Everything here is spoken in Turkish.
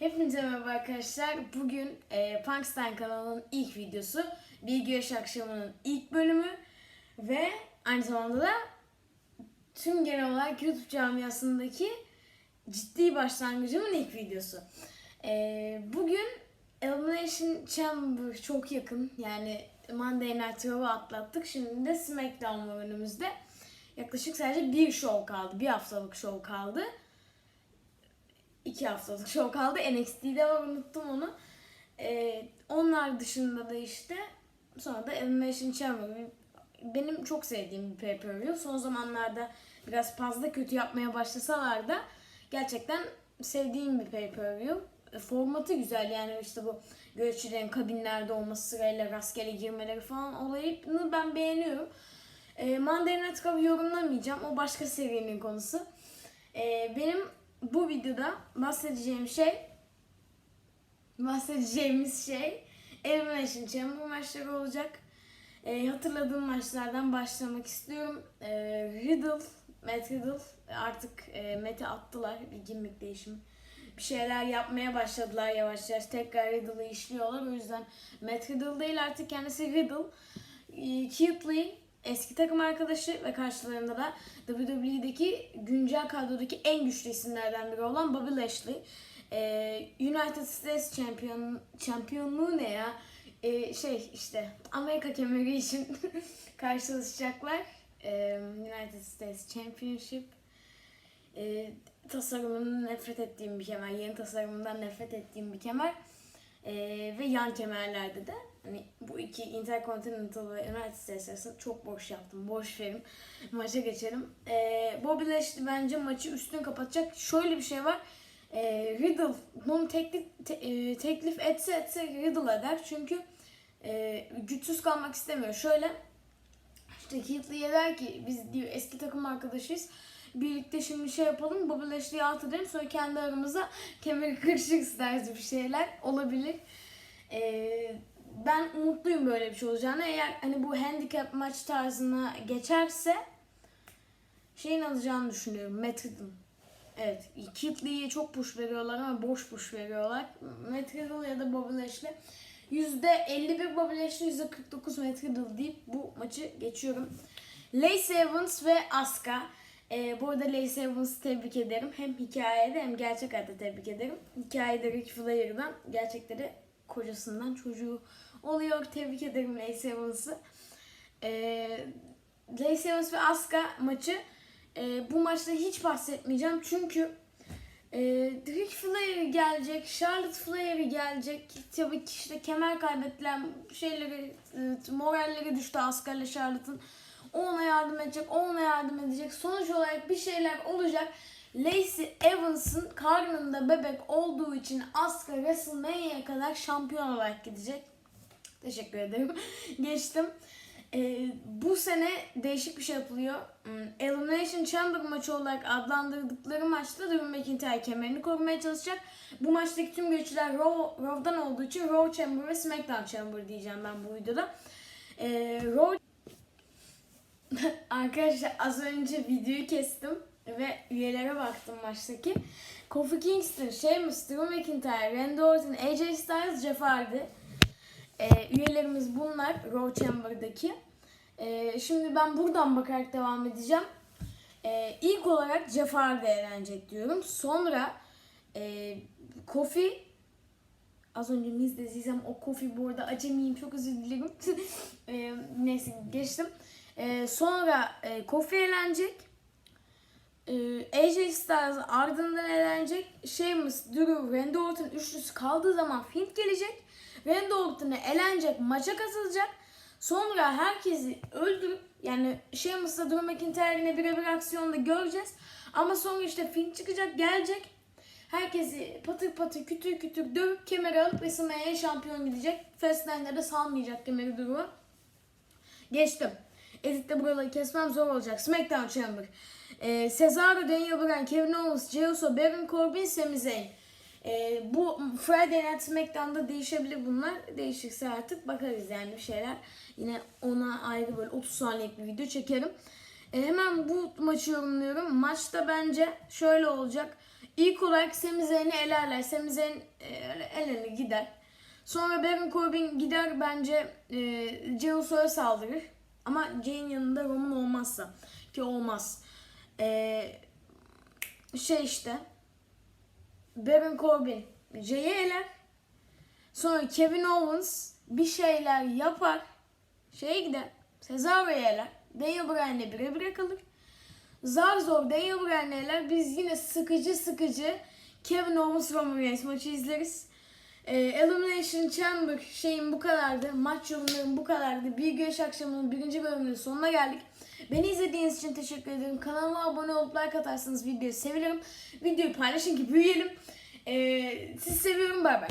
Hepinize merhaba arkadaşlar. Bugün e, Punkstein kanalının ilk videosu. Bilgi Yaş Akşamı'nın ilk bölümü. Ve aynı zamanda da tüm genel olarak YouTube camiasındaki ciddi başlangıcımın ilk videosu. E, bugün Elimination Chamber çok yakın. Yani Monday Night Raw'u atlattık. Şimdi de SmackDown var önümüzde. Yaklaşık sadece bir show kaldı. Bir haftalık show kaldı. İki haftalık show kaldı. NXT'de var unuttum onu. Ee, onlar dışında da işte sonra da Elimination Chamber. Benim çok sevdiğim bir pay-per-view. Son zamanlarda biraz fazla kötü yapmaya başlasalar da gerçekten sevdiğim bir pay-per-view. Formatı güzel yani işte bu göççülerin kabinlerde olması sırayla rastgele girmeleri falan olayını ben beğeniyorum. E, Monday Night yorumlamayacağım. O başka serinin konusu. E, benim bu videoda bahsedeceğim şey bahsedeceğimiz şey Elimination Chamber maçları olacak. E, hatırladığım maçlardan başlamak istiyorum. E, Riddle, Matt Riddle artık e, Matt'i attılar. Bir gimmick değişimi. Bir şeyler yapmaya başladılar yavaş yavaş. Tekrar Riddle'ı işliyorlar. O yüzden Matt Riddle değil artık kendisi Riddle. E, Keith Lee eski takım arkadaşı ve karşılarında da WWE'deki güncel kadrodaki en güçlü isimlerden biri olan Bobby Lashley. Ee, United States Champion, şampiyonluğu ne ya? Ee, şey işte Amerika kemeri için karşılaşacaklar. Ee, United States Championship. Ee, tasarımından nefret ettiğim bir kemer. Yeni tasarımından nefret ettiğim bir kemer. Ee, ve yan kemerlerde de hani bu iki Intercontinental ve United States arasında çok boş yaptım. Boş verim. Maça geçelim. Ee, Bobby Lashley bence maçı üstün kapatacak. Şöyle bir şey var. Ee, Riddle bunu teklif, te- e, teklif etse etse Riddle eder. Çünkü e, güçsüz kalmak istemiyor. Şöyle işte Keith Lee'ye der ki biz diyor eski takım arkadaşıyız. Birlikte şimdi şey yapalım. Bobby Lashley'i alt edelim. Sonra kendi aramızda kemeri kırışık tarzı bir şeyler olabilir. Ee, ben umutluyum böyle bir şey olacağına. Eğer hani bu handicap maç tarzına geçerse şeyin alacağını düşünüyorum. Riddle. Evet. Keith Lee'ye çok push veriyorlar ama boş push veriyorlar. Riddle ya da Bobby Lashley. %51 Bobby Lashley, %49 Matt Riddle deyip bu maçı geçiyorum. Lacey Evans ve Asuka. Ee, bu arada Lacey Evans'ı tebrik ederim. Hem hikayede hem gerçek hayatta tebrik ederim. Hikayede Ric Flair'dan, gerçekleri kocasından çocuğu oluyor. Tebrik ederim Lacey Evans'ı. Ee, Lacey Evans ve Asuka maçı e, bu maçta hiç bahsetmeyeceğim. Çünkü e, Ric Flair gelecek, Charlotte Flair gelecek. Tabii ki işte kemer kaybettiler, şeyleri, e, moralleri düştü Asuka ile Charlotte'ın. O ona yardım edecek, o ona yardım edecek. Sonuç olarak bir şeyler olacak. Lacey Evans'ın karnında bebek olduğu için Asuka WrestleMania'ya kadar şampiyon olarak gidecek. Teşekkür ederim. Geçtim. Ee, bu sene değişik bir şey yapılıyor. Hmm, Elimination Chamber maçı olarak adlandırdıkları maçta Drew McIntyre kemerini korumaya çalışacak. Bu maçtaki tüm güçler Raw, Raw'dan olduğu için Raw Chamber ve SmackDown Chamber diyeceğim ben bu videoda. Ee, Raw Arkadaşlar az önce videoyu kestim ve üyelere baktım maçtaki. Kofi Kingston, Sheamus, Drew McIntyre, Randy Orton, AJ Styles, Jeff Hardy. Ee, üyelerimiz bunlar Raw Chamber'daki. Ee, şimdi ben buradan bakarak devam edeceğim. Ee, ilk olarak Jeff Hardy eğlenecek diyorum. Sonra e, Kofi Az önce Miz dediysem o Kofi bu arada acemiyim çok özür dilerim. Ee, neyse geçtim. Ee, sonra e, Kofi eğlenecek. Ee, AJ Styles ardından eğlenecek. Sheamus, Drew, Randy Orton üçlüsü kaldığı zaman Fint gelecek. Randy Orton'a eğlenecek, maça katılacak. Sonra herkesi öldürüp yani Sheamus'la Drew McIntyre'ine birebir aksiyonda göreceğiz. Ama sonra işte Fint çıkacak, gelecek. Herkesi patır patır kütür kütür dövüp kemeri alıp WrestleMania'ya şampiyon gidecek. Fastline'da da salmayacak kemeri Drew'u. Geçtim. Editte buraları kesmem zor olacak. SmackDown Chamber. Ee, Cesaro, Daniel Bryan, Kevin Owens, Jey Uso, Baron Corbin, Sami Zayn. Ee, bu Friday Night SmackDown'da değişebilir bunlar. Değişirse artık bakarız yani bir şeyler. Yine ona ayrı böyle 30 saniyelik bir video çekerim. Ee, hemen bu maçı yorumluyorum. Maçta bence şöyle olacak. İlk olarak Sami Zayn'i elerler. Sami Zayn e, öyle eleni gider. Sonra Baron Corbin gider bence e, Jey Uso'ya saldırır. Ama Jey'in yanında Roman olmazsa. Ki olmaz. E, şey işte. Baron Corbin Jey'i eler. Sonra Kevin Owens bir şeyler yapar. Şeye gider. Cesaro'ya eler. Daniel Bryan'le birebire kalır. Zar zor Daniel Bryan'le eler. Biz yine sıkıcı sıkıcı Kevin Owens Roman Reigns maçı izleriz. Ee, Elimination Chamber şeyin bu kadardı. Maç yorumlarım bu kadardı. Bir güneş akşamının birinci bölümünün sonuna geldik. Beni izlediğiniz için teşekkür ederim. Kanalıma abone olup like atarsanız videoyu sevinirim. Videoyu paylaşın ki büyüyelim. Ee, sizi seviyorum. Bay bay.